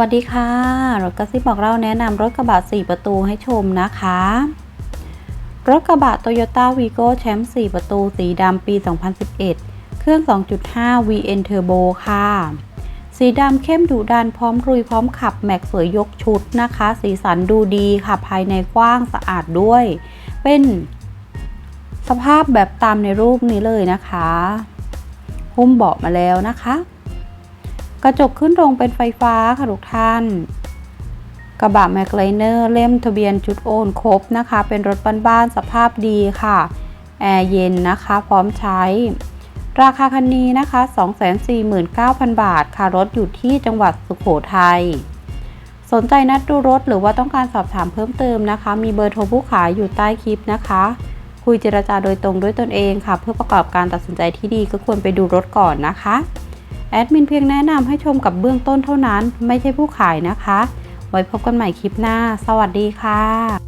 วัสดีค่ะ รถกระซิบบอกเราแนะนำรถกระบะ 4 ประตูให้ชมนะคะ รถกระบะ Toyota Vigo Champ 4ประตูสีดำปี 2011 เครื่อง 2.5 VN Turbo ค่ะ สีดำเข้มดุดันพร้อมรุยพร้อมขับ แม็กสวยยกชุดนะคะ สีสันดูดีค่ะภายในกว้างสะอาดด้วย เป็นสภาพแบบตามในรูปนี้เลยนะคะ หุ้มเบาะมาแล้วนะคะ กระจกขึ้นตรงเป็นไฟฟ้าค่ะทุกท่าน กระบะแมคไลเนอร์เล่มทะเบียนจุดโอนครบนะคะ เป็นรถบ้านๆสภาพดีค่ะ แอร์เย็นนะคะพร้อมใช้ ราคาคันนี้นะคะ 249,000 บาทค่ะรถอยู่ที่จังหวัดสุขโขทัยสนใจนัดดูรถหรือว่าต้องการสอบถามเพิ่มเติมนะคะ มีเบอร์โทรผู้ขายอยู่ใต้คลิปนะคะคุยเจรจาโดยตรงด้วยตนเองค่ะ เพื่อประกอบการตัดสินใจที่ดีก็ควรไปดูรถก่อนนะคะ แอดมินเพียงแนะนำให้ชมกับเบื้องต้นเท่านั้น ไม่ใช่ผู้ขายนะคะ ไว้พบกันใหม่คลิปหน้า สวัสดีค่ะ